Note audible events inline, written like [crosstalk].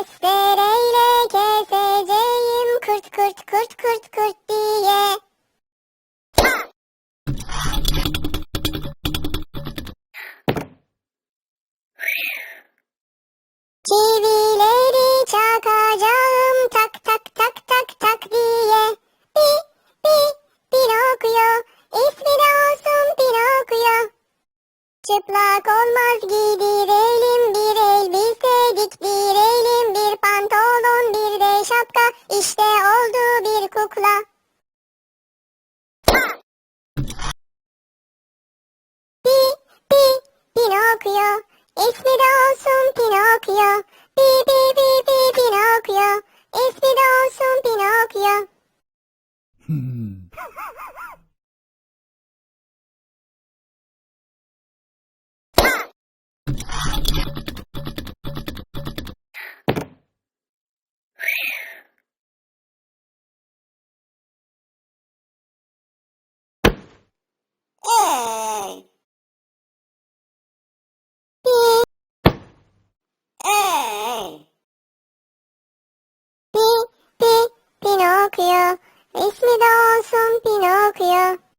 Testereyle keseceğim kurt kurt kurt kurt kurt diye. Çivileri çakacağım tak tak tak tak tak diye. Pi pi Pinokyo ismi de olsun Pinokyo. Çıplak olmaz giydirelim işte oldu bir kukla. Pi pi Pinokyo ismi de olsun Pinokyo. Pi pi pi pi Pinokyo ismi de olsun Pinokyo. [laughs] Pi pi Pinokyo ismi de olsun Pinokyo.